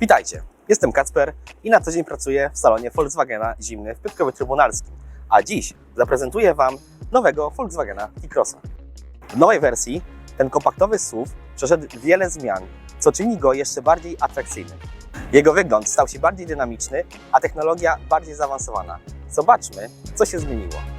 Witajcie, jestem Kacper i na co dzień pracuję w salonie Volkswagena Zimny w Piotrkowie Trybunalskim. A dziś zaprezentuję Wam nowego Volkswagena T-Crossa. W nowej wersji ten kompaktowy SUV przeszedł wiele zmian, co czyni go jeszcze bardziej atrakcyjnym. Jego wygląd stał się bardziej dynamiczny, a technologia bardziej zaawansowana. Zobaczmy, co się zmieniło.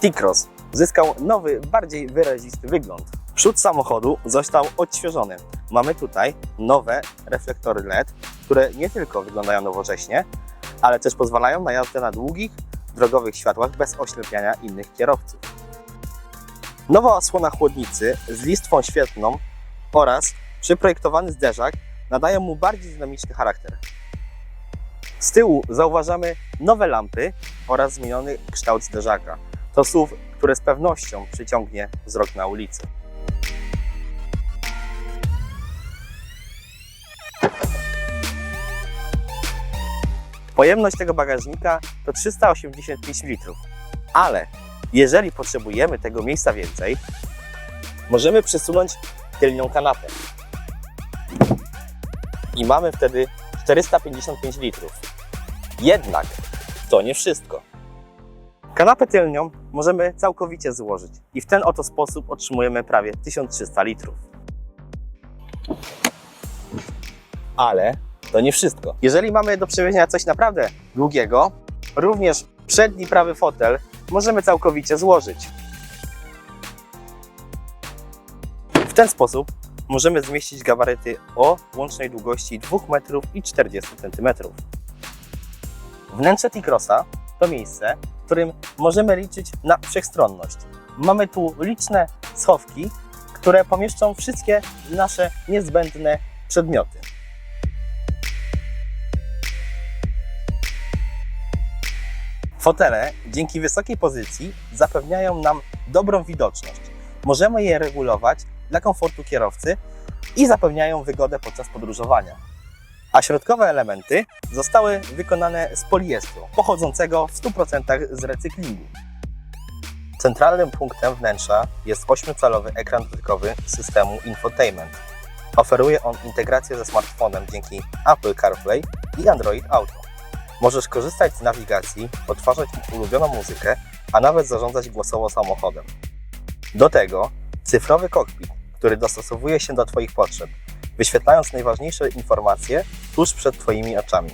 T-Cross zyskał nowy, bardziej wyrazisty wygląd. Przód samochodu został odświeżony. Mamy tutaj nowe reflektory LED, które nie tylko wyglądają nowocześnie, ale też pozwalają na jazdę na długich, drogowych światłach bez oślepiania innych kierowców. Nowa osłona chłodnicy z listwą świetlną oraz przyprojektowany zderzak nadają mu bardziej dynamiczny charakter. Z tyłu zauważamy nowe lampy oraz zmieniony kształt zderzaka. To SUV, które z pewnością przyciągnie wzrok na ulicy. Pojemność tego bagażnika to 385 litrów, ale jeżeli potrzebujemy tego miejsca więcej, możemy przesunąć tylnią kanapę. I mamy wtedy 455 litrów. Jednak to nie wszystko. Kanapę tylnią możemy całkowicie złożyć i w ten oto sposób otrzymujemy prawie 1300 litrów. Ale to nie wszystko. Jeżeli mamy do przewiezienia coś naprawdę długiego, również przedni prawy fotel możemy całkowicie złożyć. W ten sposób możemy zmieścić gabaryty o łącznej długości 2 metrów i 40 cm. Wnętrze T-Crossa to miejsce, w którym możemy liczyć na wszechstronność. Mamy tu liczne schowki, które pomieszczą wszystkie nasze niezbędne przedmioty. Fotele dzięki wysokiej pozycji zapewniają nam dobrą widoczność. Możemy je regulować dla komfortu kierowcy i zapewniają wygodę podczas podróżowania. A środkowe elementy zostały wykonane z poliestru, pochodzącego w 100% z recyklingu. Centralnym punktem wnętrza jest 8-calowy ekran dotykowy systemu infotainment. Oferuje on integrację ze smartfonem dzięki Apple CarPlay i Android Auto. Możesz korzystać z nawigacji, odtwarzać ulubioną muzykę, a nawet zarządzać głosowo samochodem. Do tego cyfrowy kokpit, który dostosowuje się do Twoich potrzeb, wyświetlając najważniejsze informacje tuż przed Twoimi oczami.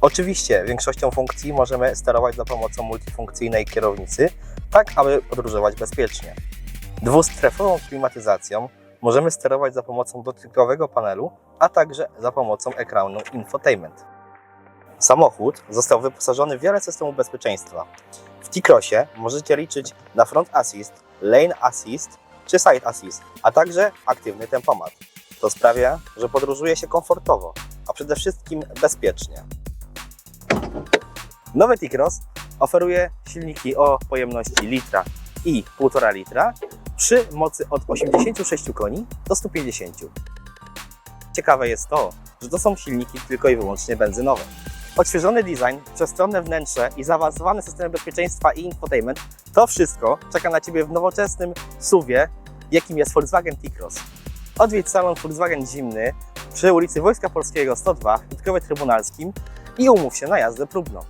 Oczywiście większością funkcji możemy sterować za pomocą multifunkcyjnej kierownicy, tak aby podróżować bezpiecznie. Dwustrefową klimatyzacją możemy sterować za pomocą dotykowego panelu, a także za pomocą ekranu infotainment. Samochód został wyposażony w wiele systemów bezpieczeństwa. W T-Crossie możecie liczyć na front assist, lane assist czy side assist, a także aktywny tempomat. To sprawia, że podróżuje się komfortowo, a przede wszystkim bezpiecznie. Nowy T-Cross oferuje silniki o pojemności litra i 1,5 litra przy mocy od 86 koni do 150. Ciekawe jest to, że to są silniki tylko i wyłącznie benzynowe. Odświeżony design, przestronne wnętrze i zaawansowane systemy bezpieczeństwa i infotainment to wszystko czeka na Ciebie w nowoczesnym SUV-ie, jakim jest Volkswagen T-Cross. Odwiedź salon Volkswagen Zimny przy ulicy Wojska Polskiego 102 w Trybunalskim i umów się na jazdę próbną.